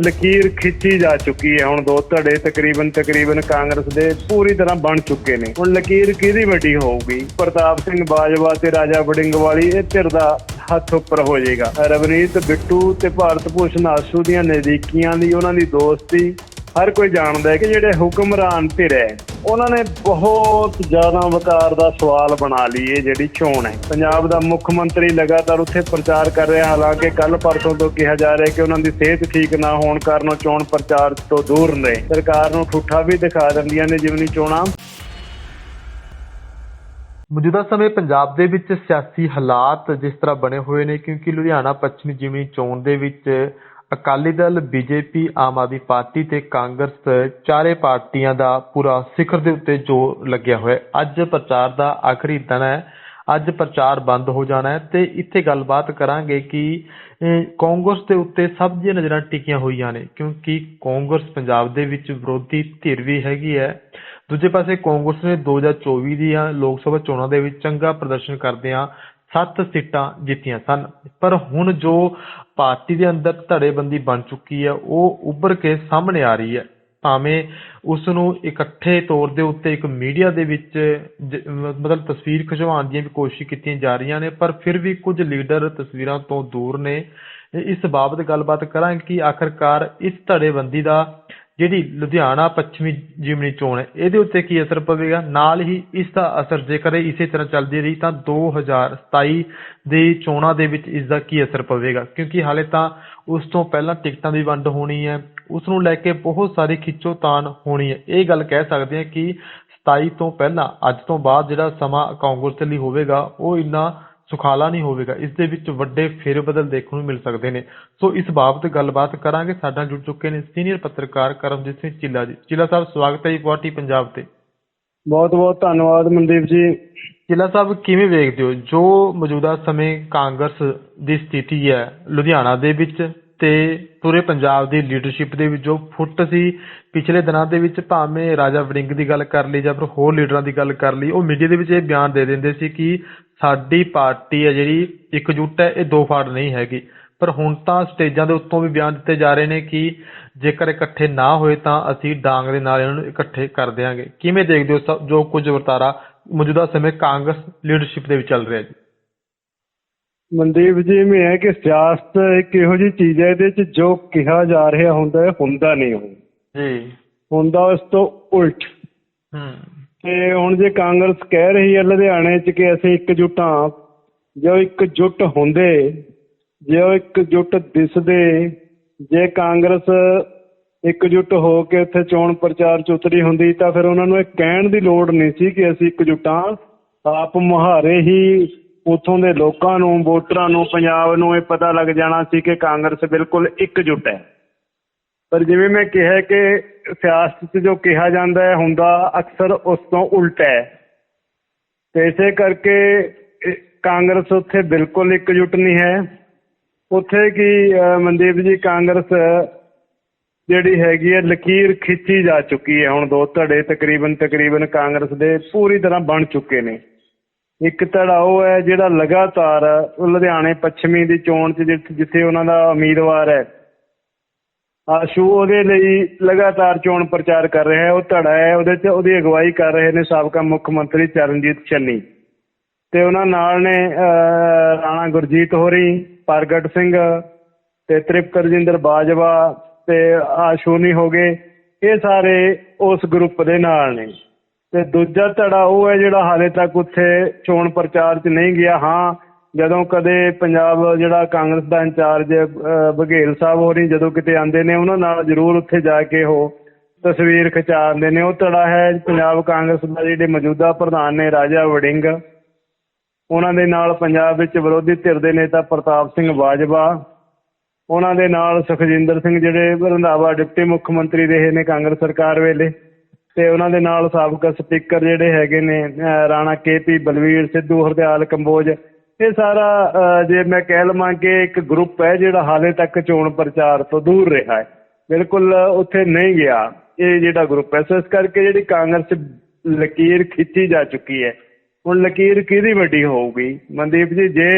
ਲਕੀਰ ਖਿੱਚੀ ਜਾ ਚੁੱਕੀ ਹੈ ਹੁਣ ਦੋ ਧੜੇ, ਤਕਰੀਬਨ ਤਕਰੀਬਨ ਕਾਂਗਰਸ ਦੇ ਪੂਰੀ ਤਰ੍ਹਾਂ ਬਣ ਚੁੱਕੇ ਨੇ। ਹੁਣ ਲਕੀਰ ਕਿਹਦੀ ਵੱਡੀ ਹੋਊਗੀ? ਪ੍ਰਤਾਪ ਸਿੰਘ ਬਾਜਵਾ ਤੇ ਰਾਜਾ ਵੜਿੰਗ ਵਾਲੀ ਇਹ ਧਿਰ ਦਾ ਹੱਥ ਉੱਪਰ ਹੋ ਜਾਏਗਾ। ਰਵਨੀਤ ਬਿੱਟੂ ਤੇ ਭਾਰਤ ਭੂਸ਼ਣ ਆਸ਼ੂ ਦੀਆਂ ਨਜ਼ਦੀਕੀਆਂ ਦੀ ਉਹਨਾਂ ਦੀ ਦੋਸਤੀ ਹਰ ਕੋਈ ਜਾਣਦਾ ਹੈ ਕਿ ਜਿਹੜੇ ਹੁਕਮਰਾਨ ਧਿਰ ਹੈ, ਉਹਨਾਂ ਨੇ ਬਹੁਤ ਜ਼ਿਆਦਾ ਵਕਾਰ ਦਾ ਸਵਾਲ ਬਣਾ ਲਈ ਇਹ ਜਿਹੜੀ ਚੋਣ ਹੈ। ਪੰਜਾਬ ਦਾ ਮੁੱਖ ਮੰਤਰੀ ਲਗਾਤਾਰ ਉੱਥੇ ਪ੍ਰਚਾਰ ਕਰ ਰਿਹਾ, ਹਾਲਾਂਕਿ ਕੱਲ ਪਰਸੋਂ ਤੋਂ ਕਿਹਾ ਜਾ ਰਿਹਾ ਕਿ ਉਹਨਾਂ ਦੀ ਸਿਹਤ ਠੀਕ ਨਾ ਹੋਣ ਕਾਰਨ ਉਹ ਚੋਣ ਪ੍ਰਚਾਰ ਤੋਂ ਦੂਰ ਨੇ। ਸਰਕਾਰ ਨੂੰ ਠੁੱਠਾ ਵੀ ਦਿਖਾ ਦਿੰਦੀਆਂ ਨੇ ਜਿਵਨੀ ਚੋਣਾਂ। ਮੌਜੂਦਾ ਸਮੇਂ ਪੰਜਾਬ ਦੇ ਵਿੱਚ ਸਿਆਸੀ ਹਾਲਾਤ ਜਿਸ ਤਰ੍ਹਾਂ ਬਣੇ ਹੋਏ ਨੇ, ਕਿਉਂਕਿ ਲੁਧਿਆਣਾ ਪੱਛਮੀ ਜਿਮਨੀ ਚੋਣ ਦੇ ਵਿੱਚ ਅਕਾਲੀ ਦਲ, ਬੀਜੇਪੀ, ਆਮ ਆਦਮੀ ਪਾਰਟੀ ਤੇ ਕਾਂਗਰਸ ਚਾਰੇ ਪਾਰਟੀਆਂ ਦਾ ਪੂਰਾ ਸਿਖਰ ਦੇ ਉੱਤੇ ਜੋਰ ਲੱਗਿਆ ਹੋਇਆ ਅੱਜ ਪ੍ਰਚਾਰ ਦਾ ਆਖਰੀ ਦਿਨ ਹੈ। ਅੱਜ ਪ੍ਰਚਾਰ ਬੰਦ ਹੋ ਜਾਣਾ ਹੈ ਤੇ ਇੱਥੇ ਗੱਲਬਾਤ ਕਰਾਂਗੇ ਕਿ ਕਾਂਗਰਸ ਦੇ ਉੱਤੇ ਸਭ ਦੀਆਂ ਨਜ਼ਰਾਂ ਟਿਕੀਆਂ ਹੋਈਆਂ ਨੇ, ਕਿਉਂਕਿ ਕਾਂਗਰਸ ਪੰਜਾਬ ਦੇ ਵਿੱਚ ਵਿਰੋਧੀ ਧਿਰ ਵੀ ਹੈਗੀ ਹੈ। ਦੂਜੇ ਪਾਸੇ ਕਾਂਗਰਸ ਨੇ 2024 ਦੀਆਂ ਲੋਕ ਸਭਾ ਚੋਣਾਂ ਦੇ ਵਿੱਚ ਚੰਗਾ ਪ੍ਰਦਰਸ਼ਨ ਕਰਦਿਆਂ ਸੱਤ ਸੀਟਾਂ ਜਿੱਤੀਆਂ ਸਨ। ਪਰ ਹੁਣ ਜੋ ਪਾਰਟੀ ਦੇ ਅੰਦਰ ਧੜੇਬੰਦੀ ਬਣ ਚੁੱਕੀ ਹੈ, ਉਹ ਉੱਭਰ ਕੇ ਸਾਹਮਣੇ ਆ ਰਹੀ ਹੈ। ਭਾਵੇਂ ਉਸ ਨੂੰ ਇਕੱਠੇ ਤੌਰ ਦੇ ਉੱਤੇ ਇੱਕ ਮੀਡੀਆ ਦੇ ਵਿੱਚ ਮਤਲਬ ਤਸਵੀਰ ਖਿਚਵਾਉਣ ਦੀਆਂ ਵੀ ਕੋਸ਼ਿਸ਼ ਕੀਤੀਆਂ ਜਾ ਰਹੀਆਂ ਨੇ, ਪਰ ਫਿਰ ਵੀ ਕੁਝ ਲੀਡਰ ਤਸਵੀਰਾਂ ਤੋਂ ਦੂਰ ਨੇ। ਇਸ ਬਾਬਤ ਗੱਲਬਾਤ ਕਰਾਂਗੇ ਕਿ ਆਖਰਕਾਰ ਇਸ ਧੜੇਬੰਦੀ ਦਾ ਜਿਹੜੀ ਲੁਧਿਆਣਾ ਪੱਛਮੀ ਜਿਮਨੀ ਚੋਣ ਹੈ, ਇਹਦੇ ਉੱਤੇ ਕੀ ਅਸਰ ਪਵੇਗਾ? ਨਾਲ ਹੀ ਇਸ ਦਾ ਅਸਰ ਜੇਕਰ ਇਸੇ ਤਰ੍ਹਾਂ ਚੱਲਦੀ ਰਹੀ, ਤਾਂ 2027 ਦੀ ਚੋਣਾਂ ਦੇ ਵਿੱਚ ਇਸ ਦਾ ਕੀ ਅਸਰ ਪਵੇਗਾ? ਕਿਉਂਕਿ ਹਾਲੇ ਤਾਂ ਉਸ ਤੋਂ ਪਹਿਲਾਂ ਟਿਕਟਾਂ ਦੀ ਵੰਡ ਹੋਣੀ ਹੈ, ਉਸ ਨੂੰ ਲੈ ਕੇ ਬਹੁਤ ਸਾਰੀ ਖਿੱਚੋਤਾਣ ਹੋਣੀ ਹੈ। ਇਹ ਗੱਲ ਕਹਿ ਸਕਦੇ ਹਾਂ ਕਿ 27 ਤੋਂ ਪਹਿਲਾਂ, ਅੱਜ ਤੋਂ ਬਾਅਦ ਜਿਹੜਾ ਸਮਾਂ ਕਾਂਗਰਸ ਦੇ ਲਈ ਹੋਵੇਗਾ, ਉਹ ਇੰਨਾ ਸੁਖਾਲਾ ਨਹੀਂ ਹੋਵੇਗਾ। ਇਸ ਦੇ ਵਿੱਚ ਵੱਡੇ ਫੇਰਬਦਲ ਦੇਖਣ ਨੂੰ ਮਿਲ ਸਕਦੇ ਨੇ। ਸੋ ਇਸ ਬਾਬਤ ਗੱਲਬਾਤ ਕਰਾਂਗੇ। ਸਾਡੇ ਨਾਲ ਜੁੜ ਚੁੱਕੇ ਨੇ ਸੀਨੀਅਰ ਪੱਤਰਕਾਰ ਕਰਮਜੀਤ ਸਿੰਘ ਚਿੱਲਾ ਜੀ। ਚਿੱਲਾ ਸਾਹਿਬ ਸਵਾਗਤ ਹੈ ਜੀ ਪਾਰਟੀ ਪੰਜਾਬ ਤੇ। ਬਹੁਤ ਬਹੁਤ ਧੰਨਵਾਦ ਮਨਦੀਪ ਜੀ। ਚਿੱਲਾ ਸਾਹਿਬ ਕਿਵੇਂ ਵੇਖਦੇ ਹੋ? ਜੋ ਮੌਜੂਦਾ ਸਮੇਂ ਕਾਂਗਰਸ ਦੀ ਸਥਿਤੀ ਹੈ ਲੁਧਿਆਣਾ ਦੇ ਵਿੱਚ ਤੇ ਪੂਰੇ ਪੰਜਾਬ ਦੀ ਲੀਡਰਸ਼ਿਪ ਦੇ ਵਿੱਚ ਜੋ ਫੁੱਟ ਸੀ ਪਿਛਲੇ ਦਿਨਾਂ ਦੇ ਵਿੱਚ ਭਾਵੇਂ ਰਾਜਾ ਵੜਿੰਗ ਦੀ ਗੱਲ ਕਰ ਲਈ ਜਾਂ ਫਿਰ ਹੋਰ ਲੀਡਰਾਂ ਦੀ ਗੱਲ ਕਰ ਲਈ ਉਹ ਮੀਡੀਆ ਦੇ ਵਿੱਚ ਇਹ ਬਿਆਨ ਦੇ ਦਿੰਦੇ ਸੀ ਕਿ ਸਾਡੀ ਪਾਰਟੀ ਹੈ ਜਿਹੜੀ ਇਕਜੁੱਟ ਹੈ ਇਹ ਦੋ ਫਾੜ ਨਹੀਂ ਹੈਗੀ। ਪਰ ਹੁਣ ਤਾਂ ਸਟੇਜਾਂ ਦੇ ਉੱਤੋਂ ਵੀ ਬਿਆਨ ਦਿੱਤੇ ਜਾ ਰਹੇ ਨੇ ਕਿ ਜੇਕਰ ਇਕੱਠੇ ਨਾ ਹੋਏ ਤਾਂ ਅਸੀਂ ਡਾਂਗ ਦੇ ਨਾਲ ਇਹਨਾਂ ਨੂੰ ਇਕੱਠੇ ਕਰ ਦਿਆਂਗੇ। ਕਿਵੇਂ ਦੇਖਦੇ ਹੋ ਸਭ- ਜੋ ਕੁਝ ਵਰਤਾਰਾ ਮੌਜੂਦਾ ਸਮੇਂ ਕਾਂਗਰਸ ਲੀਡਰਸ਼ਿਪ ਦੇ ਵਿੱਚ ਚੱਲ ਰਿਹਾ ਜੀ? ਮਨਦੀਪ ਜੀ ਮੈਂ ਹੈ ਕਿ ਸਿਆਸਤ ਇੱਕ ਇਹੋ ਜਿਹੀ ਚੀਜ਼ ਹੈ ਇਹਦੇ ਵਿੱਚ ਜੋ ਕਿਹਾ ਜਾ ਰਿਹਾ ਹੁੰਦਾ ਹੈ ਹੁੰਦਾ ਨਹੀਂ ਉਹ ਜੀ। ਹੁੰਦਾ ਉਸ ਤੋਂ ਉਲਟ। ਹੂੰ। ਤੇ ਹੁਣ ਜੇ ਕਾਂਗਰਸ ਕਹਿ ਰਹੀ ਹੈ ਲੁਧਿਆਣੇ 'ਚ ਕਿ ਅਸੀਂ ਇਕਜੁੱਟ ਹਾਂ, ਜੋ ਇਕਜੁੱਟ ਹੁੰਦੇ, ਜੇ ਉਹ ਇਕਜੁੱਟ ਦਿਸਦੇ, ਜੇ ਕਾਂਗਰਸ ਇਕਜੁੱਟ ਹੋ ਕੇ ਉੱਥੇ ਚੋਣ ਪ੍ਰਚਾਰ 'ਚ ਉਤਰੀ ਹੁੰਦੀ ਤਾਂ ਫਿਰ ਉਹਨਾਂ ਨੂੰ ਇਹ ਕਹਿਣ ਦੀ ਲੋੜ ਨਹੀਂ ਸੀ ਕਿ ਅਸੀਂ ਇਕਜੁੱਟ ਹਾਂ। ਆਪ ਮੁਹਾਰੇ ਹੀ ਉਥੋਂ ਦੇ ਲੋਕਾਂ ਨੂੰ, ਵੋਟਰਾਂ ਨੂੰ, ਪੰਜਾਬ ਨੂੰ ਇਹ ਪਤਾ ਲੱਗ ਜਾਣਾ ਸੀ ਕਿ ਕਾਂਗਰਸ ਬਿਲਕੁਲ ਇਕਜੁੱਟ ਹੈ। ਪਰ ਜਿਵੇਂ ਮੈਂ ਕਿਹਾ ਕਿ ਸਿਆਸਤ 'ਚ ਜੋ ਕਿਹਾ ਜਾਂਦਾ ਹੈ, ਹੁੰਦਾ ਅਕਸਰ ਉਸ ਤੋਂ ਉਲਟ ਹੈ। ਤੇ ਇਸੇ ਕਰਕੇ ਕਾਂਗਰਸ ਉੱਥੇ ਬਿਲਕੁਲ ਇਕਜੁੱਟ ਨਹੀਂ ਹੈ। ਉੱਥੇ ਕੀ ਮਨਦੀਪ ਜੀ, ਕਾਂਗਰਸ ਜਿਹੜੀ ਹੈਗੀ ਹੈ, ਲਕੀਰ ਖਿੱਚੀ ਜਾ ਚੁੱਕੀ ਹੈ। ਹੁਣ ਦੋ ਧੜੇ ਤਕਰੀਬਨ ਤਕਰੀਬਨ ਕਾਂਗਰਸ ਦੇ ਪੂਰੀ ਤਰ੍ਹਾਂ ਬਣ ਚੁੱਕੇ ਨੇ। ਇੱਕ ਧੜਾ ਉਹ ਹੈ ਜਿਹੜਾ ਲਗਾਤਾਰ ਲੁਧਿਆਣੇ ਪੱਛਮੀ ਦੀ ਚੋਣ 'ਚ ਜਿੱਥੇ ਜਿੱਥੇ ਉਹਨਾਂ ਦਾ ਉਮੀਦਵਾਰ ਹੈ। ਆਸ਼ੂ ਉਹਦੇ ਲਈ ਲਗਾਤਾਰ ਚੋਣ ਪ੍ਰਚਾਰ ਕਰ ਰਿਹਾ ਹੈ ਉਹ ਧੜਾ ਹੈ, ਉਹਦੇ 'ਚ ਉਹਦੀ ਅਗਵਾਈ ਕਰ ਰਹੇ ਨੇ ਸਾਬਕਾ ਮੁੱਖ ਮੰਤਰੀ ਚਰਨਜੀਤ ਚੰਨੀ। ਤੇ ਉਹਨਾਂ ਨਾਲ ਨੇ ਰਾਣਾ ਗੁਰਜੀਤ ਹੋਰੀ, ਪ੍ਰਗਟ ਸਿੰਘ ਤੇ ਤ੍ਰਿਪਤ ਰਜਿੰਦਰ ਬਾਜਵਾ ਤੇ ਆਸ਼ੂਨੀ ਹੋ ਗਏ। ਇਹ ਸਾਰੇ ਉਸ ਗਰੁੱਪ ਦੇ ਨਾਲ ਨੇ। ਤੇ ਦੂਜਾ ਧੜਾ ਉਹ ਹੈ ਜਿਹੜਾ ਹਾਲੇ ਤੱਕ ਉੱਥੇ ਚੋਣ ਪ੍ਰਚਾਰ 'ਚ ਨਹੀਂ ਗਿਆ। ਹਾਂ ਜਦੋਂ ਕਦੇ ਪੰਜਾਬ ਜਿਹੜਾ ਕਾਂਗਰਸ ਦਾ ਇੰਚਾਰਜ ਬਘੇਲ ਸਾਹਿਬ ਹੋਰੀ ਜਦੋਂ ਕਿਤੇ ਆਉਂਦੇ ਨੇ, ਉਹਨਾਂ ਨਾਲ ਜ਼ਰੂਰ ਉੱਥੇ ਜਾ ਕੇ ਉਹ ਤਸਵੀਰ ਖਿਚਾਉਂਦੇ ਨੇ। ਉਹ ਧੜਾ ਹੈ ਪੰਜਾਬ ਕਾਂਗਰਸ ਦਾ, ਜਿਹੜੇ ਮੌਜੂਦਾ ਪ੍ਰਧਾਨ ਨੇ ਰਾਜਾ ਵੜਿੰਗ। ਉਹਨਾਂ ਦੇ ਨਾਲ ਪੰਜਾਬ ਵਿੱਚ ਵਿਰੋਧੀ ਧਿਰ ਦੇ ਨੇਤਾ ਪ੍ਰਤਾਪ ਸਿੰਘ ਬਾਜਵਾ। ਉਹਨਾਂ ਦੇ ਨਾਲ ਸੁਖਜਿੰਦਰ ਸਿੰਘ, ਜਿਹੜੇ ਰੰਧਾਵਾ ਡਿਪਟੀ ਮੁੱਖ ਮੰਤਰੀ ਰਹੇ ਨੇ ਕਾਂਗਰਸ ਸਰਕਾਰ ਵੇਲੇ। ਤੇ ਉਹਨਾਂ ਦੇ ਨਾਲ ਸਾਬਕਾ ਸਪੀਕਰ ਜਿਹੜੇ ਹੈਗੇ ਨੇ, ਅਹ, ਰਾਣਾ ਕੇਪੀ ਬਲਵੀਰ ਸਿੱਧੂ, ਹਰਦਿਆਲ ਕੰਬੋਜ ਇਹ ਸਾਰਾ ਜੇ ਮੈਂ ਕਹਿ ਲਵਾਂ ਕਿ ਇੱਕ ਗਰੁੱਪ ਹੈ ਜਿਹੜਾ ਹਾਲੇ ਤੱਕ ਚੋਣ ਪ੍ਰਚਾਰ ਤੋਂ ਦੂਰ ਰਿਹਾ ਹੈ। ਬਿਲਕੁਲ ਉੱਥੇ ਨਹੀਂ ਗਿਆ ਇਹ ਜਿਹੜਾ ਗਰੁੱਪ ਹੈ। ਸੋ ਇਸ ਕਰਕੇ ਜਿਹੜੀ ਕਾਂਗਰਸ ਲਕੀਰ ਖਿੱਚੀ ਜਾ ਚੁੱਕੀ ਹੈ, ਹੁਣ ਲਕੀਰ ਕਿਹਦੀ ਵੱਡੀ ਹੋਊਗੀ? ਮਨਦੀਪ ਜੀ, ਜੇ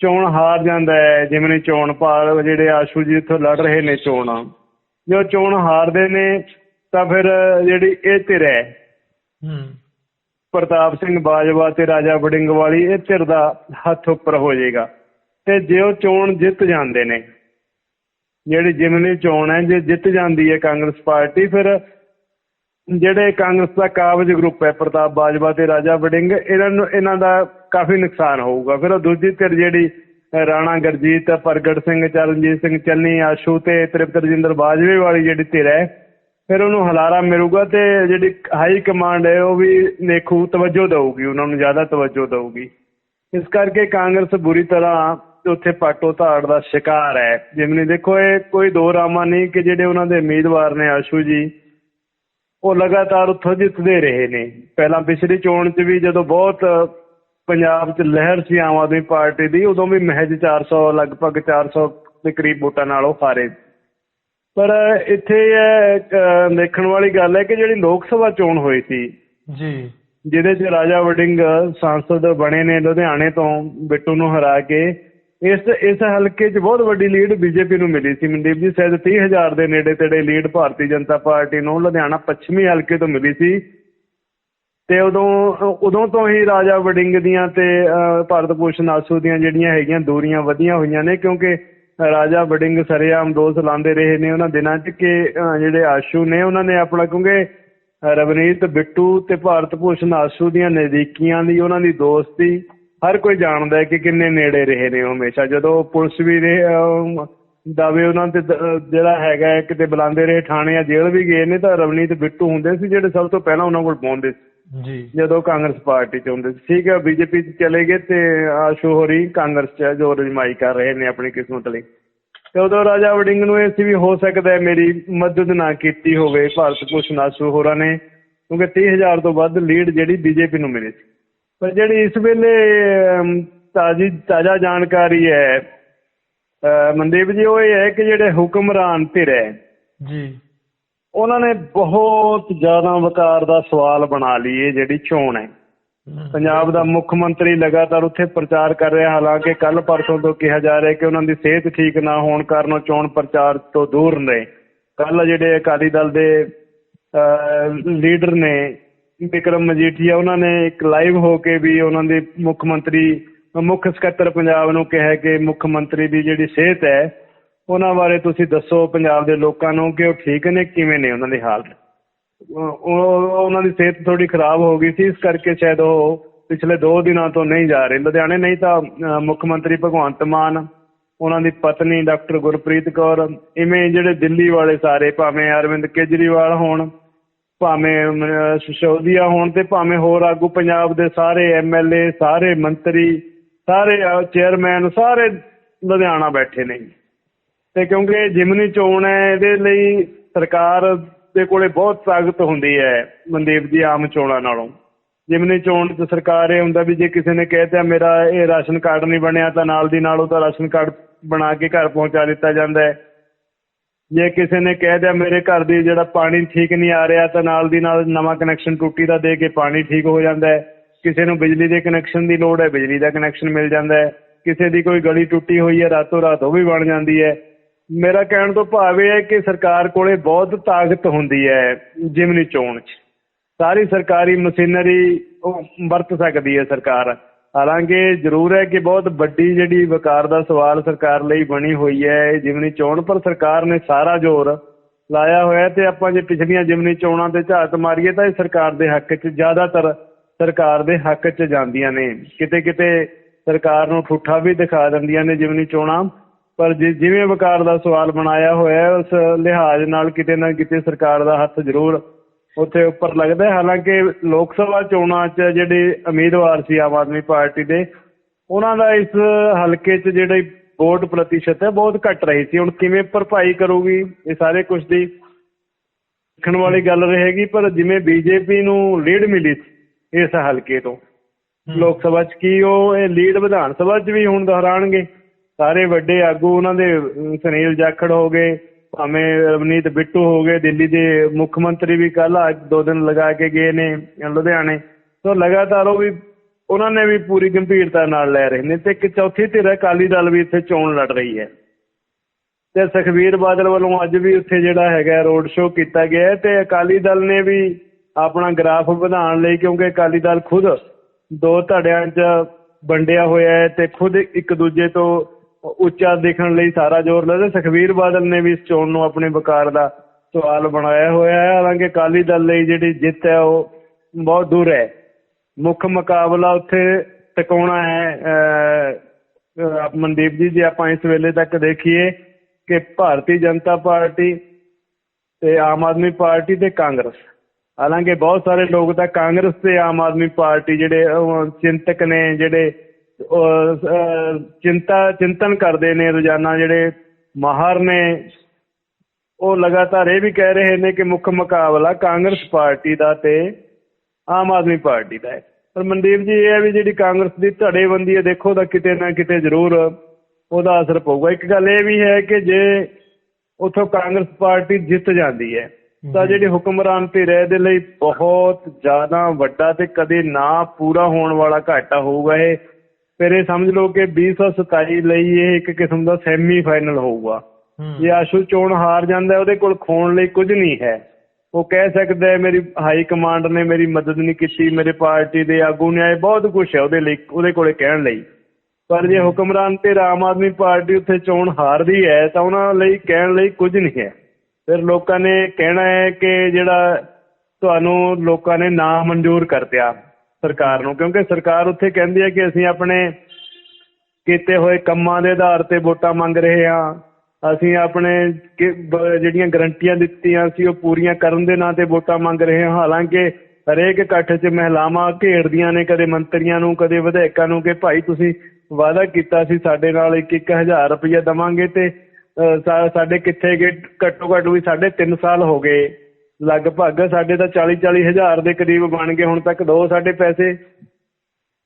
ਚੋਣ ਹਾਰ ਜਾਂਦਾ ਹੈ, ਜਿਵੇਂ ਚੋਣ ਪਾਲ ਜਿਹੜੇ ਆਸ਼ੂ ਜੀ ਇੱਥੋਂ ਲੜ ਰਹੇ ਨੇ ਚੋਣ, ਜੋ ਚੋਣ ਹਾਰਦੇ ਨੇ ਤਾਂ ਫਿਰ ਜਿਹੜੀ ਇਹ ਧਿਰ ਹੈ, ਹੂੰ। ਪ੍ਰਤਾਪ ਸਿੰਘ ਬਾਜਵਾ ਤੇ ਰਾਜਾ ਵੜਿੰਗ ਵਾਲੀ ਇਹ ਧਿਰ ਦਾ ਹੱਥ ਉੱਪਰ ਹੋ ਜਾਏਗਾ ਤੇ ਜੇ ਉਹ ਚੋਣ ਜਿੱਤ ਜਾਂਦੇ ਨੇ, ਜਿਹੜੀ ਜਿਮਨੀ ਚੋਣ ਹੈ, ਜੇ ਜਿੱਤ ਜਾਂਦੀ ਹੈ ਕਾਂਗਰਸ ਪਾਰਟੀ, ਫਿਰ ਜਿਹੜੇ ਕਾਂਗਰਸ ਦਾ ਕਾਬਜ ਗਰੁੱਪ ਹੈ ਪ੍ਰਤਾਪ ਬਾਜਵਾ ਤੇ ਰਾਜਾ ਵੜਿੰਗ, ਇਹਨਾਂ ਨੂੰ, ਇਹਨਾਂ ਦਾ ਕਾਫੀ ਨੁਕਸਾਨ ਹੋਊਗਾ। ਫਿਰ ਉਹ ਦੂਜੀ ਧਿਰ ਜਿਹੜੀ ਰਾਣਾ ਗਰਜੀਤ, ਪ੍ਰਗਟ ਸਿੰਘ, ਚਰਨਜੀਤ ਸਿੰਘ, ਚੰਨੀ, ਆਸ਼ੂ ਤੇ ਤ੍ਰਿਪਤ ਰਜਿੰਦਰ ਬਾਜਵੇ ਵਾਲੀ ਜਿਹੜੀ ਧਿਰ ਹੈ ਫਿਰ ਉਹਨੂੰ ਹਲਾਰਾ ਮਿਲੂਗਾ ਤੇ ਜਿਹੜੀ ਹਾਈ ਕਮਾਂਡ ਹੈ ਉਹ ਵੀ ਦੇਖੂ ਤਵੱਜੋ ਦਊਗੀ, ਉਹਨਾਂ ਨੂੰ ਜ਼ਿਆਦਾ ਤਵੱਜੋ ਦਊਗੀ। ਇਸ ਕਰਕੇ ਕਾਂਗਰਸ ਬੁਰੀ ਤਰ੍ਹਾਂ ਉੱਥੇ ਪਾਟੋ ਧਾੜ ਦਾ ਸ਼ਿਕਾਰ ਹੈ। ਜਿਵੇਂ ਦੇਖੋ ਇਹ ਕੋਈ ਦੋ ਰਾਮਾ ਨਹੀਂ ਕਿ ਜਿਹੜੇ ਉਹਨਾਂ ਦੇ ਉਮੀਦਵਾਰ ਨੇ ਆਸ਼ੂ ਜੀ, ਉਹ ਲਗਾਤਾਰ ਉੱਥੋਂ ਜਿੱਤਦੇ ਰਹੇ ਨੇ। ਪਹਿਲਾਂ ਪਿਛਲੀ ਚੋਣ 'ਚ ਵੀ ਜਦੋਂ ਬਹੁਤ ਪੰਜਾਬ 'ਚ ਲਹਿਰ ਸੀ ਆਮ ਆਦਮੀ ਪਾਰਟੀ ਦੀ, ਉਦੋਂ ਵੀ ਮਹਿਜ 400 ਲਗਭਗ 400 ਦੇ ਕਰੀਬ ਵੋਟਾਂ ਨਾਲ ਉਹ ਹਾਰੇ ਪਰ ਇੱਥੇ ਇਹ ਦੇਖਣ ਵਾਲੀ ਗੱਲ ਹੈ ਕਿ ਜਿਹੜੀ ਲੋਕ ਸਭਾ ਚੋਣ ਹੋਈ ਸੀ ਜੀ। ਜਿਹਦੇ 'ਚ ਰਾਜਾ ਵੜਿੰਗ ਸੰਸਦ ਬਣੇ ਨੇ ਲੁਧਿਆਣੇ ਤੋਂ ਬਿੱਟੂ ਨੂੰ ਹਰਾ ਕੇ ਇਸ ਇਸ ਹਲਕੇ 'ਚ ਬਹੁਤ ਵੱਡੀ ਲੀਡ ਬੀਜੇਪੀ ਨੂੰ ਮਿਲੀ ਸੀ। ਮਨਦੀਪ ਜੀ ਸ਼ਾਇਦ 30000 ਦੇ ਨੇੜੇ ਤੇੜੇ ਲੀਡ ਭਾਰਤੀ ਜਨਤਾ ਪਾਰਟੀ ਨੂੰ ਲੁਧਿਆਣਾ ਪੱਛਮੀ ਹਲਕੇ ਤੋਂ ਮਿਲੀ ਸੀ। ਤੇ ਉਦੋਂ ਉਦੋਂ ਤੋਂ ਹੀ ਰਾਜਾ ਵੜਿੰਗ ਦੀਆਂ ਤੇ ਭਾਰਤ ਭੂਸ਼ਣ ਆਸੂ ਦੀਆਂ ਜਿਹੜੀਆਂ ਹੈਗੀਆਂ ਦੂਰੀਆਂ ਵਧੀਆਂ ਹੋਈਆਂ ਨੇ ਕਿਉਂਕਿ ਰਾਜਾ ਵੜਿੰਗ ਸਰੇਆਮ ਦੋਸ਼ ਲਾਉਂਦੇ ਰਹੇ ਨੇ ਉਹਨਾਂ ਦਿਨਾਂ 'ਚ ਕਿ ਜਿਹੜੇ ਆਸ਼ੂ ਨੇ ਉਹਨਾਂ ਨੇ ਆਪਣਾ ਕਿਉਂਕਿ ਰਵਨੀਤ ਬਿੱਟੂ ਤੇ ਭਾਰਤ ਭੂਸ਼ਣ ਆਸ਼ੂ ਦੀਆਂ ਨਜ਼ਦੀਕੀਆਂ ਦੀ ਉਹਨਾਂ ਦੀ ਦੋਸਤੀ ਹਰ ਕੋਈ ਜਾਣਦਾ ਹੈ ਕਿ ਕਿੰਨੇ ਨੇੜੇ ਰਹੇ ਨੇ ਉਹ ਹਮੇਸ਼ਾ। ਜਦੋਂ ਪੁਲਿਸ ਵੀ ਰਹੇ ਅਹ, ਦਾਅਵੇ ਉਹਨਾਂ ਤੇ ਜਿਹੜਾ ਹੈਗਾ ਕਿਤੇ ਬੁਲਾਉਂਦੇ ਰਹੇ ਥਾਣੇ ਜਾਂ ਜੇਲ੍ਹ ਵੀ ਗਏ ਨੇ ਤਾਂ ਰਵਨੀਤ ਬਿੱਟੂ ਹੁੰਦੇ ਸੀ ਜਿਹੜੇ ਸਭ ਤੋਂ ਪਹਿਲਾਂ ਉਹਨਾਂ ਕੋਲ ਪਹੁੰਚਦੇ ਸੀ। ਜੀ। ਜਦੋਂ ਕਾਂਗਰਸ ਪਾਰਟੀ ਚ ਹੁੰਦੇ ਸੀ। ਠੀਕ ਹੈ ਬੀਜੇਪੀ ਚ ਚਲੇ ਗਏ ਤੇ ਆਸ਼ੂ ਹੋਰੀ ਕਾਂਗਰਸ ਚ ਜੋ ਰਜਮਾਈ ਕਰ ਰਹੇ ਨੇ ਆਪਣੀ ਕਿਸਮਤ ਲਈ। ਤੇ ਉਦੋਂ ਰਾਜਾ ਵੜਿੰਗ ਨੂੰ ਇਹ ਸੀ ਵੀ ਹੋ ਸਕਦਾ ਹੈ ਮੇਰੀ ਮਦਦ ਨਾ ਕੀਤੀ ਹੋਵੇ ਭਾਰਤ ਭੂਸ਼ਣ ਆਸ਼ੂ ਹੋਰਾਂ ਨੇ ਕਿਉਂਕਿ 30000 ਤੋਂ ਵੱਧ ਲੀਡ ਜਿਹੜੀ ਬੀਜੇਪੀ ਨੂੰ ਮਿਲੀ ਸੀ। ਪਰ ਜਿਹੜੀ ਇਸ ਵੇਲੇ ਤਾਜ਼ੀ ਤਾਜ਼ਾ ਜਾਣਕਾਰੀ ਹੈ ਮਨਦੀਪ ਜੀ ਉਹ ਇਹ ਹੈ ਕਿ ਜਿਹੜੇ ਹੁਕਮਰਾਨ ਧਿਰ ਹੈ ਜੀ। ਉਹਨਾਂ ਨੇ ਬਹੁਤ ਜ਼ਿਆਦਾ ਵਕਾਰ ਦਾ ਸਵਾਲ ਬਣਾ ਲਈ ਇਹ ਜਿਹੜੀ ਚੋਣ ਹੈ। ਪੰਜਾਬ ਦਾ ਮੁੱਖ ਮੰਤਰੀ ਲਗਾਤਾਰ ਉੱਥੇ ਪ੍ਰਚਾਰ ਕਰ ਰਿਹਾ ਹਾਲਾਂਕਿ ਕੱਲ ਪਰਸੋਂ ਤੋਂ ਕਿਹਾ ਜਾ ਰਿਹਾ ਕਿ ਉਹਨਾਂ ਦੀ ਸਿਹਤ ਠੀਕ ਨਾ ਹੋਣ ਕਾਰਨ ਉਹ ਚੋਣ ਪ੍ਰਚਾਰ ਤੋਂ ਦੂਰ ਨੇ। ਕੱਲ ਜਿਹੜੇ ਅਕਾਲੀ ਦਲ ਦੇ ਲੀਡਰ ਨੇ ਵਿਕਰਮ ਮਜੀਠੀਆ ਉਹਨਾਂ ਨੇ ਇੱਕ ਲਾਈਵ ਹੋ ਕੇ ਵੀ ਉਹਨਾਂ ਦੇ ਮੁੱਖ ਮੰਤਰੀ ਮੁੱਖ ਸਕੱਤਰ ਪੰਜਾਬ ਨੂੰ ਕਿਹਾ ਕਿ ਮੁੱਖ ਮੰਤਰੀ ਦੀ ਜਿਹੜੀ ਸਿਹਤ ਹੈ ਉਹਨਾਂ ਬਾਰੇ ਤੁਸੀਂ ਦੱਸੋ ਪੰਜਾਬ ਦੇ ਲੋਕਾਂ ਨੂੰ ਕਿ ਉਹ ਠੀਕ ਨੇ, ਕਿਵੇਂ ਨੇ ਉਹਨਾਂ ਦੀ ਹਾਲਤ? ਉਹ, ਉਹਨਾਂ ਦੀ ਸਿਹਤ ਥੋੜੀ ਖਰਾਬ ਹੋ ਗਈ ਸੀ, ਇਸ ਕਰਕੇ ਸ਼ਾਇਦ ਉਹ ਪਿਛਲੇ 2 ਦਿਨਾਂ ਤੋਂ ਨਹੀਂ ਜਾ ਰਹੇ। ਲੁਧਿਆਣੇ ਨਹੀਂ ਤਾਂ ਮੁੱਖ ਮੰਤਰੀ ਭਗਵੰਤ ਮਾਨ, ਉਹਨਾਂ ਦੀ ਪਤਨੀ ਡਾਕਟਰ ਗੁਰਪ੍ਰੀਤ ਕੌਰ, ਇਵੇਂ ਜਿਹੜੇ ਦਿੱਲੀ ਵਾਲੇ ਸਾਰੇ, ਭਾਵੇਂ ਅਰਵਿੰਦ ਕੇਜਰੀਵਾਲ ਹੋਣ, ਭਾਵੇਂ ਸਸ਼ੋਦੀਆ ਹੋਣ ਤੇ ਭਾਵੇਂ ਹੋਰ ਆਗੂ ਪੰਜਾਬ ਦੇ ਸਾਰੇ ਐਮਐਲਏ ਸਾਰੇ ਮੰਤਰੀ, ਸਾਰੇ ਚੇਅਰਮੈਨ, ਸਾਰੇ ਲੁਧਿਆਣਾ ਬੈਠੇ ਨੇ। ਤੇ ਕਿਉਂਕਿ ਜਿਮਨੀ ਚੋਣ ਹੈ, ਇਹਦੇ ਲਈ ਸਰਕਾਰ ਦੇ ਕੋਲੇ ਬਹੁਤ ਤਾਕਤ ਹੁੰਦੀ ਹੈ ਮਨਦੀਪ ਜੀ ਆਮ ਚੋਣਾਂ ਨਾਲੋਂ। ਜਿਮਨੀ ਚੋਣ ਤੇ ਸਰਕਾਰ ਇਹ ਹੁੰਦਾ ਵੀ ਜੇ ਕਿਸੇ ਨੇ ਕਹਿਤਾ ਮੇਰਾ ਇਹ ਰਾਸ਼ਨ ਕਾਰਡ ਨਹੀਂ ਬਣਿਆ ਤਾਂ ਨਾਲ ਦੀ ਨਾਲ ਉਹਦਾ ਰਾਸ਼ਨ ਕਾਰਡ ਬਣਾ ਕੇ ਘਰ ਪਹੁੰਚਾ ਦਿੱਤਾ ਜਾਂਦਾ ਹੈ। ਜੇ ਕਿਸੇ ਨੇ ਕਹਿ ਦਿਆ ਮੇਰੇ ਘਰ ਦੀ ਜਿਹੜਾ ਪਾਣੀ ਠੀਕ ਨਹੀਂ ਆ ਰਿਹਾ ਤਾਂ ਨਾਲ ਦੀ ਨਾਲ ਨਵਾਂ ਕਨੈਕਸ਼ਨ ਟੂਟੀ ਦਾ ਦੇ ਕੇ ਪਾਣੀ ਠੀਕ ਹੋ ਜਾਂਦਾ ਹੈ। ਕਿਸੇ ਨੂੰ ਬਿਜਲੀ ਦੇ ਕਨੈਕਸ਼ਨ ਦੀ ਲੋੜ ਹੈ, ਬਿਜਲੀ ਦਾ ਕਨੈਕਸ਼ਨ ਮਿਲ ਜਾਂਦਾ ਹੈ। ਕਿਸੇ ਦੀ ਕੋਈ ਗਲੀ ਟੁੱਟੀ ਹੋਈ ਹੈ, ਰਾਤੋਂ ਰਾਤ ਉਹ ਵੀ ਬਣ ਜਾਂਦੀ ਹੈ। ਮੇਰਾ ਕਹਿਣ ਤੋਂ ਭਾਵ ਇਹ ਹੈ ਕਿ ਸਰਕਾਰ ਕੋਲੇ ਬਹੁਤ ਤਾਕਤ ਹੁੰਦੀ ਹੈ ਜਿਮਨੀ ਚੋਣ 'ਚ। ਸਾਰੀ ਸਰਕਾਰੀ ਮਸ਼ੀਨਰੀ ਉਹ ਵਰਤ ਸਕਦੀ ਹੈ ਸਰਕਾਰ। ਹਾਲਾਂਕਿ ਜ਼ਰੂਰ ਹੈ ਕਿ ਬਹੁਤ ਵੱਡੀ ਜਿਹੜੀ ਵਕਾਰ ਦਾ ਸਵਾਲ ਸਰਕਾਰ ਲਈ ਬਣੀ ਹੋਈ ਹੈ ਜਿਮਨੀ ਚੋਣ, ਪਰ ਸਰਕਾਰ ਨੇ ਸਾਰਾ ਜ਼ੋਰ ਲਾਇਆ ਹੋਇਆ ਤੇ ਆਪਾਂ ਜੇ ਪਿਛਲੀਆਂ ਜਿਮਨੀ ਚੋਣਾਂ ਤੇ ਝਾਤ ਮਾਰੀਏ ਤਾਂ ਇਹ ਸਰਕਾਰ ਦੇ ਹੱਕ 'ਚ ਜ਼ਿਆਦਾਤਰ ਸਰਕਾਰ ਦੇ ਹੱਕ 'ਚ ਜਾਂਦੀਆਂ ਨੇ। ਕਿਤੇ ਕਿਤੇ ਸਰਕਾਰ ਨੂੰ ਠੁੱਠਾ ਵੀ ਦਿਖਾ ਦਿੰਦੀਆਂ ਨੇ ਜਿਮਨੀ ਚੋਣਾਂ। ਪਰ ਜਿ- ਜਿਵੇਂ ਵਕਾਰ ਦਾ ਸਵਾਲ ਬਣਾਇਆ ਹੋਇਆ ਹੈ ਉਸ ਲਿਹਾਜ਼ ਨਾਲ ਕਿਤੇ ਨਾ ਕਿਤੇ ਸਰਕਾਰ ਦਾ ਹੱਥ ਜ਼ਰੂਰ ਉੱਥੇ ਉੱਪਰ ਲੱਗਦਾ ਹੈ। ਹਾਲਾਂਕਿ ਲੋਕ ਸਭਾ ਚੋਣਾਂ 'ਚ ਜਿਹੜੇ ਉਮੀਦਵਾਰ ਸੀ ਆਮ ਆਦਮੀ ਪਾਰਟੀ ਦੇ ਉਹਨਾਂ ਦਾ ਇਸ ਹਲਕੇ 'ਚ ਜਿਹੜੀ ਵੋਟ ਪ੍ਰਤੀਸ਼ਤ ਹੈ ਬਹੁਤ ਘੱਟ ਰਹੀ ਸੀ। ਹੁਣ ਕਿਵੇਂ ਭਰਪਾਈ ਕਰੂਗੀ ਇਹ ਸਾਰੇ ਕੁਝ ਦੀ ਦੇਖਣ ਵਾਲੀ ਗੱਲ ਰਹੇਗੀ ਪਰ ਜਿਵੇਂ ਬੀਜੇਪੀ ਨੂੰ ਲੀਡ ਮਿਲੀ ਸੀ ਇਸ ਹਲਕੇ ਤੋਂ ਲੋਕ ਸਭਾ 'ਚ ਕੀ ਉਹ ਇਹ ਲੀਡ ਵਿਧਾਨ ਸਭਾ 'ਚ ਵੀ ਹੁਣ ਦੁਹਰਾਣਗੇ। ਸਾਰੇ ਵੱਡੇ ਆਗੂ ਉਹਨਾਂ ਦੇ ਸੁਨੀਲ ਜਾਖੜ ਹੋ ਗਏ, ਭਾਵੇਂ ਰਵਨੀਤ ਬਿੱਟੂ ਹੋ ਗਏ, ਦਿੱਲੀ ਦੇ ਮੁੱਖ ਮੰਤਰੀ ਵੀ ਕੱਲ ਅੱਜ ਦੋ ਦਿਨ ਲਗਾ ਕੇ ਗਏ ਨੇ ਲੁਧਿਆਣੇ। ਸੋ ਲਗਾਤਾਰ ਉਹ ਵੀ, ਉਹਨਾਂ ਨੇ ਵੀ ਪੂਰੀ ਗੰਭੀਰਤਾ ਨਾਲ ਲੈ ਰਹੇ ਨੇ। ਤੇ ਇੱਕ ਚੌਥੀ ਧਿਰ ਅਕਾਲੀ ਦਲ ਵੀ ਇੱਥੇ ਚੋਣ ਲੜ ਰਹੀ ਹੈ। ਤੇ ਸੁਖਬੀਰ ਬਾਦਲ ਵੱਲੋਂ ਅੱਜ ਵੀ ਉੱਥੇ ਜਿਹੜਾ ਹੈਗਾ ਰੋਡ ਸ਼ੋਅ ਕੀਤਾ ਗਿਆ ਹੈ। ਤੇ ਅਕਾਲੀ ਦਲ ਨੇ ਵੀ ਆਪਣਾ ਗ੍ਰਾਫ ਵਧਾਉਣ ਲਈ, ਕਿਉਂਕਿ ਅਕਾਲੀ ਦਲ ਖੁਦ ਦੋ ਧੜਿਆਂ 'ਚ ਵੰਡਿਆ ਹੋਇਆ ਹੈ ਤੇ ਖੁਦ ਇੱਕ ਦੂਜੇ ਤੋਂ ਉੱਚਾ ਦਿਖਣ ਲਈ ਸਾਰਾ ਜ਼ੋਰ ਲਾਉਂਦੇ। ਸੁਖਬੀਰ ਬਾਦਲ ਨੇ ਵੀ ਇਸ ਚੋਣ ਨੂੰ ਆਪਣੇ ਵਕਾਰ ਦਾ ਸਵਾਲ ਬਣਾਇਆ ਹੋਇਆ ਹੈ। ਹਾਲਾਂਕਿ ਅਕਾਲੀ ਦਲ ਲਈ ਜਿਹੜੀ ਜਿੱਤ ਹੈ, ਉਹ ਬਹੁਤ ਦੂਰ ਹੈ। ਮੁੱਖ ਮੁਕਾਬਲਾ ਉੱਥੇ ਟਿਕਾਉਣਾ ਹੈ। ਮਨਦੀਪ ਜੀ, ਜੇ ਆਪਾਂ ਇਸ ਵੇਲੇ ਤੱਕ ਦੇਖੀਏ ਕਿ ਭਾਰਤੀ ਜਨਤਾ ਪਾਰਟੀ ਤੇ ਆਮ ਆਦਮੀ ਪਾਰਟੀ ਤੇ ਕਾਂਗਰਸ। ਹਾਲਾਂਕਿ ਬਹੁਤ ਸਾਰੇ ਲੋਕ ਤਾਂ ਕਾਂਗਰਸ ਤੇ ਆਮ ਆਦਮੀ ਪਾਰਟੀ ਜਿਹੜੇ ਚਿੰਤਕ ਨੇ, ਜਿਹੜੇ ਚਿੰਤਾ ਚਿੰਤਨ ਕਰਦੇ ਨੇ ਰੋਜ਼ਾਨਾ ਜਿਹੜੇ ਮਾਹਰ ਨੇ। ਉਹ ਲਗਾਤਾਰ ਇਹ ਵੀ ਕਹਿ ਰਹੇ ਨੇ ਕਿ ਮੁੱਖ ਮੁਕਾਬਲਾ ਕਾਂਗਰਸ ਪਾਰਟੀ ਦਾ ਤੇ ਆਮ ਆਦਮੀ ਪਾਰਟੀ ਦਾ ਹੈ। ਪਰ ਮਨਦੀਪ ਜੀ ਇਹ ਹੈ ਵੀ ਜਿਹੜੀ ਕਾਂਗਰਸ ਦੀ ਧੜੇਬੰਦੀ ਹੈ ਦੇਖੋ ਤਾਂ ਕਿਤੇ ਨਾ ਕਿਤੇ ਜ਼ਰੂਰ ਉਹਦਾ ਅਸਰ ਪਊਗਾ। ਇੱਕ ਗੱਲ ਇਹ ਵੀ ਹੈ ਕਿ ਜੇ ਉੱਥੋਂ ਕਾਂਗਰਸ ਪਾਰਟੀ ਜਿੱਤ ਜਾਂਦੀ ਹੈ ਤਾਂ ਜਿਹੜੀ ਹੁਕਮਰਾਨ ਧਿਰ ਹੈ ਇਹਦੇ ਲਈ ਬਹੁਤ ਜ਼ਿਆਦਾ ਵੱਡਾ ਤੇ ਕਦੇ ਨਾ ਪੂਰਾ ਹੋਣ ਵਾਲਾ ਘਾਟਾ ਹੋਊਗਾ ਇਹ। ਫਿਰ ਇਹ ਸਮਝ ਲਓ ਕਿ 2027 ਲਈ ਇਹ ਇੱਕ ਕਿਸਮ ਦਾ ਸੈਮੀ ਫਾਈਨਲ ਹੋਊਗਾ ਜੇ ਆਸ਼ੂ ਚੋਣ ਹਾਰ ਜਾਂਦਾ ਹੈ, ਉਹਦੇ ਕੋਲ ਖੋਣ ਲਈ ਕੁਝ ਨਹੀਂ ਹੈ। ਉਹ ਕਹਿ ਸਕਦਾ ਹੈ ਮੇਰੀ ਹਾਈ ਕਮਾਂਡ ਨੇ ਮੇਰੀ ਮਦਦ ਨਹੀਂ ਕੀਤੀ ਮੇਰੇ ਪਾਰਟੀ ਦੇ ਆਗੂ ਨੇ ਆਏ ਬਹੁਤ ਕੁਝ ਹੈ ਉਹਦੇ ਲਈ ਉਹਦੇ ਕੋਲੇ ਕਹਿਣ ਲਈ। ਪਰ ਜੇ ਹੁਕਮਰਾਨ ਤੇ ਆਮ ਆਦਮੀ ਪਾਰਟੀ ਉੱਥੇ ਚੋਣ ਹਾਰਦੀ ਹੈ ਤਾਂ ਉਹਨਾਂ ਲਈ ਕਹਿਣ ਲਈ ਕੁਝ ਨਹੀਂ ਹੈ। ਫਿਰ ਲੋਕਾਂ ਨੇ ਕਹਿਣਾ ਹੈ ਕਿ ਜਿਹੜਾ ਤੁਹਾਨੂੰ ਲੋਕਾਂ ਨੇ ਨਾ ਮਨਜ਼ੂਰ ਕਰ ਦਿਆ। ਸਰਕਾਰ ਨੂੰ, ਕਿਉਂਕਿ ਸਰਕਾਰ ਉੱਥੇ ਕਹਿੰਦੀ ਹੈ ਕਿ ਅਸੀਂ ਆਪਣੇ ਕੀਤੇ ਹੋਏ ਕੰਮਾਂ ਦੇ ਆਧਾਰ ਤੇ ਵੋਟਾਂ ਮੰਗ ਰਹੇ ਹਾਂ। ਅਸੀਂ ਆਪਣੇ ਜਿਹੜੀਆਂ ਗਰੰਟੀਆਂ ਦਿੱਤੀਆਂ ਸੀ, ਉਹ ਪੂਰੀਆਂ ਕਰਨ ਦੇ ਨਾਂ ਤੇ ਵੋਟਾਂ ਮੰਗ ਰਹੇ ਹਾਂ। ਹਾਲਾਂਕਿ ਹਰੇਕ ਇਕੱਠ 'ਚ ਮਹਿਲਾਵਾਂ ਘੇੜਦੀਆਂ ਨੇ, ਕਦੇ ਮੰਤਰੀਆਂ ਨੂੰ, ਕਦੇ ਵਿਧਾਇਕਾਂ ਨੂੰ ਕਿ ਭਾਈ ਤੁਸੀਂ ਵਾਅਦਾ ਕੀਤਾ ਸੀ ਸਾਡੇ ਨਾਲ ਇੱਕ ਇੱਕ ਹਜ਼ਾਰ ਰੁਪਈਆ ਦਵਾਂਗੇ ਤੇ ਸਾਡੇ ਕਿੱਥੇ ਗਏ? ਘੱਟੋ ਘੱਟ ਵੀ ਸਾਢੇ ਤਿੰਨ ਸਾਲ ਹੋ ਗਏ। ਲਗਭਗ ਸਾਡੇ ਤਾਂ 40 40 ਹਜ਼ਾਰ ਦੇ ਕਰੀਬ ਬਣ ਗਏ ਹੁਣ ਤੱਕ ਦੋ ਸਾਡੇ ਪੈਸੇ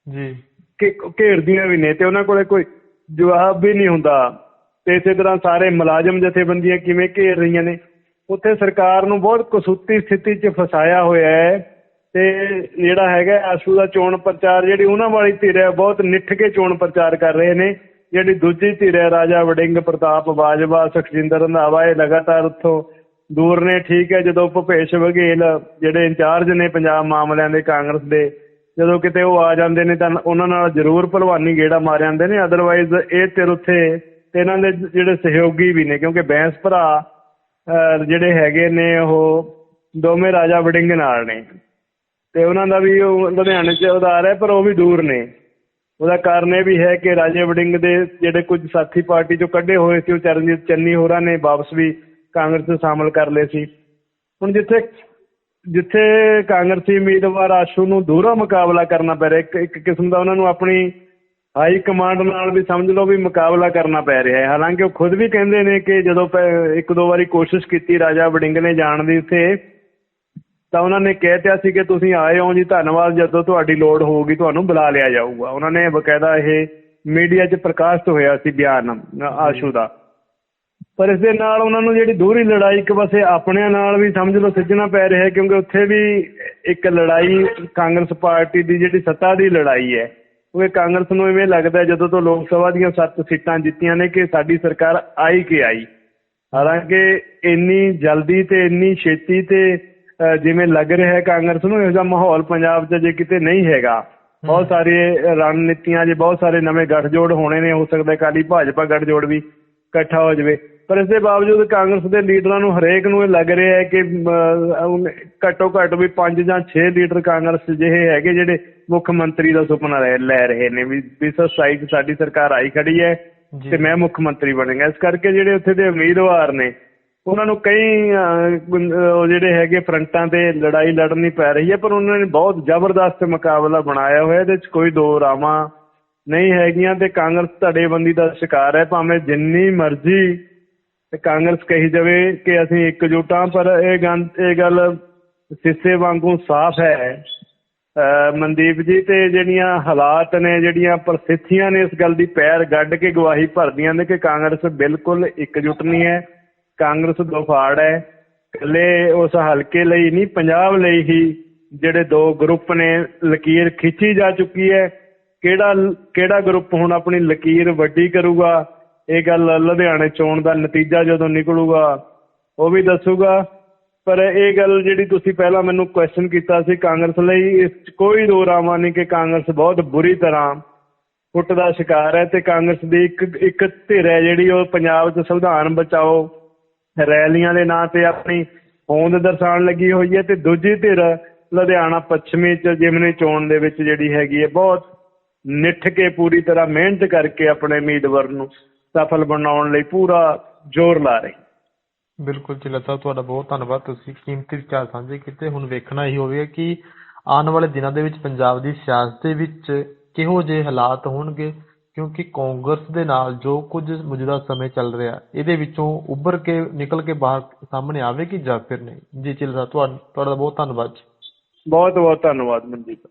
ਜੀ। ਕਿ ਘੇਰਦੀਆਂ ਵੀ ਨੇ ਤੇ ਉਹਨਾਂ ਕੋਲੇ ਕੋਈ ਜਵਾਬ ਵੀ ਨਹੀਂ ਹੁੰਦਾ। ਤੇ ਇਸੇ ਤਰ੍ਹਾਂ ਸਾਰੇ ਮੁਲਾਜ਼ਮ ਜਥੇਬੰਦੀਆਂ ਕਿਵੇਂ ਘੇਰ ਰਹੀਆਂ ਨੇ? ਉੱਥੇ ਸਰਕਾਰ ਨੂੰ ਬਹੁਤ ਕਸੂਤੀ ਸਥਿਤੀ 'ਚ ਫਸਾਇਆ ਹੋਇਆ ਹੈ ਤੇ ਜਿਹੜਾ ਹੈਗਾ ਆਸ਼ੂ ਦਾ ਚੋਣ ਪ੍ਰਚਾਰ ਜਿਹੜੀ ਉਹਨਾਂ ਵਾਲੀ ਧਿਰ ਹੈ ਬਹੁਤ ਨਿੱਠ ਕੇ ਚੋਣ ਪ੍ਰਚਾਰ ਕਰ ਰਹੇ ਨੇ। ਜਿਹੜੀ ਦੂਜੀ ਧਿਰ ਹੈ ਰਾਜਾ ਵੜਿੰਗ ਪ੍ਰਤਾਪ ਬਾਜਵਾ ਸੁਖਜਿੰਦਰ ਰੰਧਾਵਾ ਇਹ ਲਗਾਤਾਰ ਉੱਥੋਂ ਦੂਰ ਨੇ, ਠੀਕ ਹੈ, ਜਦੋਂ ਭੁਪੇਸ਼ ਬਘੇਲ ਜਿਹੜੇ ਇੰਚਾਰਜ ਨੇ ਪੰਜਾਬ ਮਾਮਲਿਆਂ ਦੇ ਕਾਂਗਰਸ ਦੇ, ਜਦੋਂ ਕਿਤੇ ਉਹ ਆ ਜਾਂਦੇ ਨੇ ਤਾਂ ਉਹਨਾਂ ਨਾਲ ਜ਼ਰੂਰ ਭਲਵਾਨੀ ਗੇੜਾ ਮਾਰ ਜਾਂਦੇ ਨੇ ਅਦਰਵਾਈਜ਼ ਇਹ ਧਿਰ ਉੱਥੇ ਤੇ ਇਹਨਾਂ ਦੇ ਜਿਹੜੇ ਸਹਿਯੋਗੀ ਵੀ ਨੇ, ਕਿਉਂਕਿ ਬੈਂਸ ਭਰਾ ਜਿਹੜੇ ਹੈਗੇ ਨੇ ਉਹ ਦੋਵੇਂ ਰਾਜਾ ਵੜਿੰਗ ਨਾਲ ਨੇ। ਤੇ ਉਹਨਾਂ ਦਾ ਵੀ ਉਹ ਲੁਧਿਆਣੇ 'ਚ ਉਧਾਰ ਹੈ, ਪਰ ਉਹ ਵੀ ਦੂਰ ਨੇ। ਉਹਦਾ ਕਾਰਨ ਇਹ ਵੀ ਹੈ ਕਿ ਰਾਜੇ ਵੜਿੰਗ ਦੇ ਜਿਹੜੇ ਕੁਝ ਸਾਥੀ ਪਾਰਟੀ 'ਚੋਂ ਕੱਢੇ ਹੋਏ ਸੀ, ਉਹ ਚਰਨਜੀਤ ਚੰਨੀ ਹੋਰਾਂ ਨੇ ਵਾਪਸ ਵੀ ਕਾਂਗਰਸ ਨੂੰ ਸ਼ਾਮਲ ਕਰ ਲਏ ਸੀ। ਹੁਣ ਜਿੱਥੇ ਜਿੱਥੇ ਕਾਂਗਰਸੀ ਉਮੀਦਵਾਰ ਆਸ਼ੂ ਨੂੰ ਦੂਰਾ ਮੁਕਾਬਲਾ ਕਰਨਾ ਪੈ ਰਿਹਾ, ਇੱਕ ਇੱਕ ਕਿਸਮ ਦਾ ਉਹਨਾਂ ਨੂੰ ਆਪਣੀ ਹਾਈ ਕਮਾਂਡ ਨਾਲ ਵੀ ਸਮਝ ਲਓ ਵੀ ਮੁਕਾਬਲਾ ਕਰਨਾ ਪੈ ਰਿਹਾ ਹੈ। ਹਾਲਾਂਕਿ ਉਹ ਖੁਦ ਵੀ ਕਹਿੰਦੇ ਨੇ ਕਿ ਜਦੋਂ ਇੱਕ ਦੋ ਵਾਰੀ ਕੋਸ਼ਿਸ਼ ਕੀਤੀ ਰਾਜਾ ਵੜਿੰਗ ਨੇ ਜਾਣ ਦੀ ਉੱਥੇ, ਤਾਂ ਉਹਨਾਂ ਨੇ ਕਹਿ ਦਿੱਤਾ ਸੀ ਕਿ ਤੁਸੀਂ ਆਏ ਹੋ ਜੀ, ਧੰਨਵਾਦ, ਜਦੋਂ ਤੁਹਾਡੀ ਲੋੜ ਹੋਊਗੀ ਤੁਹਾਨੂੰ ਬੁਲਾ ਲਿਆ ਜਾਊਗਾ। ਉਹਨਾਂ ਨੇ ਬਕਾਇਦਾ ਇਹ ਮੀਡੀਆ 'ਚ ਪ੍ਰਕਾਸ਼ਿਤ ਹੋਇਆ ਸੀ ਬਿਆਨ ਆਸ਼ੂ ਦਾ। ਪਰ ਇਸ ਦੇ ਨਾਲ ਉਹਨਾਂ ਨੂੰ ਜਿਹੜੀ ਦੂਰੀ ਲੜਾਈ ਇੱਕ ਪਾਸੇ ਆਪਣਿਆਂ ਨਾਲ ਵੀ ਸਮਝ ਲਓ ਸਿੱਝਣਾ ਪੈ ਰਿਹਾ ਕਿਉਂਕਿ ਉੱਥੇ ਵੀ ਇੱਕ ਲੜਾਈ ਕਾਂਗਰਸ ਪਾਰਟੀ ਦੀ ਜਿਹੜੀ ਸੱਤਾ ਦੀ ਲੜਾਈ ਹੈ ਕਿਉਂਕਿ ਕਾਂਗਰਸ ਨੂੰ ਇਵੇਂ ਲੱਗਦਾ ਜਦੋਂ ਤੋਂ ਲੋਕ ਸਭਾ ਦੀਆਂ ਸੱਤ ਸੀਟਾਂ ਜਿੱਤੀਆਂ ਨੇ ਕਿ ਸਾਡੀ ਸਰਕਾਰ ਆਈ ਕਿ ਆਈ। ਹਾਲਾਂਕਿ ਇੰਨੀ ਜਲਦੀ ਤੇ ਇੰਨੀ ਛੇਤੀ ਤੇ ਜਿਵੇਂ ਲੱਗ ਰਿਹਾ ਹੈ ਕਾਂਗਰਸ ਨੂੰ ਇਹੋ ਜਿਹਾ ਮਾਹੌਲ ਪੰਜਾਬ 'ਚ ਜੇ ਕਿਤੇ ਨਹੀਂ ਹੈਗਾ। ਬਹੁਤ ਸਾਰੇ ਰਣਨੀਤੀਆਂ ਜੇ ਬਹੁਤ ਸਾਰੇ ਨਵੇਂ ਗੱਠਜੋੜ ਹੋਣੇ ਨੇ ਹੋ ਸਕਦਾ ਅਕਾਲੀ ਭਾਜਪਾ ਗੱਠਜੋੜ ਵੀ। ਇਕੱਠਾ ਹੋ ਜਾਵੇ। ਪਰ ਇਸ ਦੇ ਬਾਵਜੂਦ ਕਾਂਗਰਸ ਦੇ ਲੀਡਰਾਂ ਨੂੰ ਹਰੇਕ ਨੂੰ ਇਹ ਲੱਗ ਰਿਹਾ ਹੈ ਕਿ ਘੱਟੋ ਘੱਟ ਵੀ 5 ਜਾਂ 6 ਲੀਡਰ ਕਾਂਗਰਸ ਜਿਹੇ ਹੈਗੇ ਜਿਹੜੇ ਮੁੱਖ ਮੰਤਰੀ ਦਾ ਸੁਪਨਾ ਲੈ ਰਹੇ ਨੇ। ਵੀ 2027 ਚ ਸਾਡੀ ਸਰਕਾਰ ਆਈ ਖੜੀ ਹੈ ਤੇ ਮੈਂ ਮੁੱਖ ਮੰਤਰੀ ਬਣਾਂਗਾ। ਇਸ ਕਰਕੇ ਜਿਹੜੇ ਉੱਥੇ ਦੇ ਉਮੀਦਵਾਰ ਨੇ ਉਹਨਾਂ ਨੂੰ ਕਈ ਜਿਹੜੇ ਹੈਗੇ ਫਰੰਟਾਂ ਤੇ ਲੜਾਈ ਲੜਨੀ ਪੈ ਰਹੀ ਹੈ ਪਰ ਉਹਨਾਂ ਨੇ ਬਹੁਤ ਜ਼ਬਰਦਸਤ ਮੁਕਾਬਲਾ ਬਣਾਇਆ ਹੋਇਆ ਇਹਦੇ 'ਚ ਕੋਈ ਦੋ ਰਾਵਾਂ ਨਹੀਂ ਹੈਗੀਆਂ ਤੇ ਕਾਂਗਰਸ ਧੜੇਬੰਦੀ ਦਾ ਸ਼ਿਕਾਰ ਹੈ, ਭਾਵੇਂ ਜਿੰਨੀ ਮਰਜ਼ੀ ਤੇ ਕਾਂਗਰਸ ਕਹੀ ਜਾਵੇ ਕਿ ਅਸੀਂ ਇਕਜੁੱਟ ਹਾਂ, ਪਰ ਇਹ ਗੱਲ ਇਹ ਗੱਲ ਸਿੱਸੇ ਵਾਂਗੂ ਸਾਫ਼ ਹੈ। ਮਨਦੀਪ ਜੀ, ਤੇ ਜਿਹੜੀਆਂ ਹਾਲਾਤ ਨੇ, ਜਿਹੜੀਆਂ ਪ੍ਰਸਥਿਤੀਆਂ ਨੇ ਇਸ ਗੱਲ ਦੀ ਪੈਰ ਗੱਡ ਕੇ ਗਵਾਹੀ ਭਰਦੀਆਂ ਨੇ ਕਿ ਕਾਂਗਰਸ ਬਿਲਕੁਲ ਇਕਜੁੱਟ ਨਹੀਂ ਹੈ, ਕਾਂਗਰਸ ਦੋਫਾੜ ਹੈ। ਇਕੱਲੇ ਉਸ ਹਲਕੇ ਲਈ ਨਹੀਂ, ਪੰਜਾਬ ਲਈ ਹੀ ਜਿਹੜੇ ਦੋ ਗਰੁੱਪ ਨੇ, ਲਕੀਰ ਖਿੱਚੀ ਜਾ ਚੁੱਕੀ ਹੈ। ਕਿਹੜਾ ਕਿਹੜਾ ਗਰੁੱਪ ਹੁਣ ਆਪਣੀ ਲਕੀਰ ਵੱਡੀ ਕਰੂਗਾ? ਇਹ ਗੱਲ ਲੁਧਿਆਣੇ ਚੋਣ ਦਾ ਨਤੀਜਾ ਜਦੋਂ ਨਿਕਲੂਗਾ, ਉਹ ਵੀ ਦੱਸੂਗਾ। ਪਰ ਇਹ ਗੱਲ ਜਿਹੜੀ ਤੁਸੀਂ ਪਹਿਲਾਂ ਮੈਨੂੰ ਕੁਐਸਚਨ ਕੀਤਾ ਸੀ ਕਾਂਗਰਸ ਲਈ, ਇਸ ਕੋਈ ਦੋ ਰਾਮਾ ਨਹੀਂ ਕਿ ਕਾਂਗਰਸ ਬਹੁਤ ਬੁਰੀ ਤਰ੍ਹਾਂ ਫੁੱਟ ਦਾ ਸ਼ਿਕਾਰ ਹੈ ਤੇ ਕਾਂਗਰਸ ਦੀ ਇੱਕ ਇੱਕ ਧਿਰ ਹੈ ਜਿਹੜੀ ਉਹ ਪੰਜਾਬ 'ਚ ਸੰਵਿਧਾਨ ਬਚਾਓ ਰੈਲੀਆਂ ਦੇ ਨਾਂ ਤੇ ਆਪਣੀ ਹੋਂਦ ਦਰਸਾਉਣ ਲੱਗੀ ਹੋਈ ਹੈ ਤੇ ਦੂਜੀ ਧਿਰ ਲੁਧਿਆਣਾ ਪੱਛਮੀ 'ਚ ਜਿਮਨੀ ਚੋਣ ਦੇ ਵਿੱਚ ਜਿਹੜੀ ਹੈਗੀ ਹੈ, ਬਹੁਤ ਨਿੱਠ ਕੇ ਪੂਰੀ ਤਰ੍ਹਾਂ ਮਿਹਨਤ ਕਰਕੇ ਆਪਣੇ ਉਮੀਦਵਾਰ ਨੂੰ ਸਫਲ ਬਣਾਉਣ ਲਈ ਪੂਰਾ ਜ਼ੋਰ ਲਾ ਰਹੀ। ਬਿਲਕੁਲ ਚਿਲਾ ਸਾਹਿਬ ਤੁਹਾਡਾ ਬਹੁਤ ਧੰਨਵਾਦ। ਤੁਸੀਂ ਕੀਮਤੀ ਵਿਚਾਰ ਸਾਂਝੇ ਕੀਤੇ। ਹੁਣ ਵੇਖਣਾ ਹੀ ਹੋਵੇਗਾ ਕਿ ਆਉਣ ਵਾਲੇ ਦਿਨਾਂ ਦੇ ਵਿੱਚ ਪੰਜਾਬ ਦੀ ਸਿਆਸਤ ਦੇ ਵਿੱਚ ਕਿਹੋ ਜਿਹੇ ਹਾਲਾਤ ਹੋਣਗੇ ਕਿਉਂਕਿ ਕਾਂਗਰਸ ਦੇ ਨਾਲ ਜੋ ਕੁਝ ਮੌਜੂਦਾ ਸਮੇਂ ਚੱਲ ਰਿਹਾ ਇਹਦੇ ਵਿੱਚੋਂ ਉੱਭਰ ਕੇ ਨਿਕਲ ਕੇ ਬਾਹਰ ਸਾਹਮਣੇ ਆਵੇਗੀ ਜਾਂ ਫਿਰ ਨਹੀਂ? ਜੀ ਚਿਲਾ ਸਾਹਿਬ ਤੁਹਾਡਾ ਤੁਹਾਡਾ ਬਹੁਤ ਧੰਨਵਾਦ ਜੀ। ਬਹੁਤ ਬਹੁਤ ਧੰਨਵਾਦ ਮਨਜੀਤ।